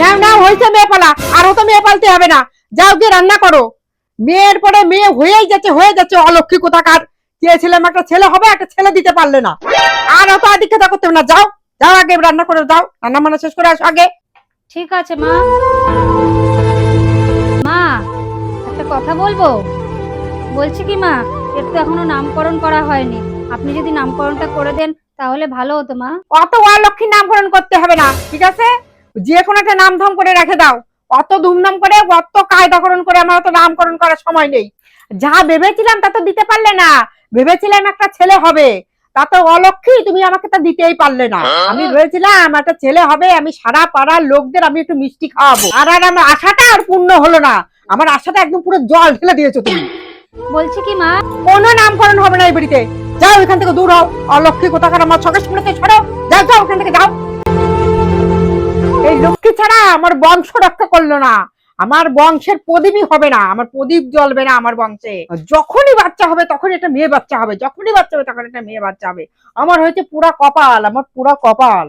নাও নাও হয়েছে মেয়ে পালা। আরও তো মেয়ে পালতে হবে না। যাও গিয়ে রান্না করো। মেয়ের পরে মেয়ে হয়েই যাচ্ছে হয়ে যাচ্ছে। অলক্ষী কোথাকার? চেয়েছিলাম একটা ছেলে হবে একটা ছেলে দিতে পারলে না। আর অত আদিক্ষেতা করতে না। যাও যাও আগে রান্না করে যাও রান্না শেষ করে আসো আগে। ঠিক আছে মা। মা একটা কথা বলব? বলছি কি মা এর তো এখনও নামকরণ করা হয়নি। আপনি যদি নামকরণটা করে দেন তাহলে ভালো হতো মা। অত অলক্ষী নামকরণ করতে হবে না। ঠিক আছে? যে কোনো একটা নাম ধাম করে রেখে দাও। অত ধুমধাম করে অত কায়দাকরণ করে আমার অত নামকরণ করার সময় নেই। যা ভেবেছিলাম তা তো দিতে পারলে না। ভেবেছিলাম একটা ছেলে হবে। তা তো অলক্ষী তুমি আমাকে তা দিতেই পারলে না। আমি ভেবেছিলাম একটা ছেলে হবে আমি সারা পাড়ার লোকদের আমি একটু মিষ্টি খাওয়াবো। আর আর আমার আশাটা আর পূর্ণ হলো না। আমার আশাটা একদম পুরো জল ঢেলে দিয়েছ তুমি। বলছি কি মা? কোনো নামকরণ হবে না এই বাড়িতে। যাও এখান থেকে দূর হও। অলক্ষী কোথাকার আমার চোখের সামনে থেকে সরো। যাও যাও এখান থেকে যাও। ছাড়া আমার বংশ রক্ষা করল না। আমার বংশের প্রদীপই হবে না। আমার প্রদীপ জ্বলবে না আমার বংশে। যখনই বাচ্চা হবে তখন এটা মেয়ে বাচ্চা হবে। যখনই বাচ্চা হবে তখন এটা মেয়ে বাচ্চা হবে। আমার হয়েছে পুরা কপাল আমার পুরা কপাল।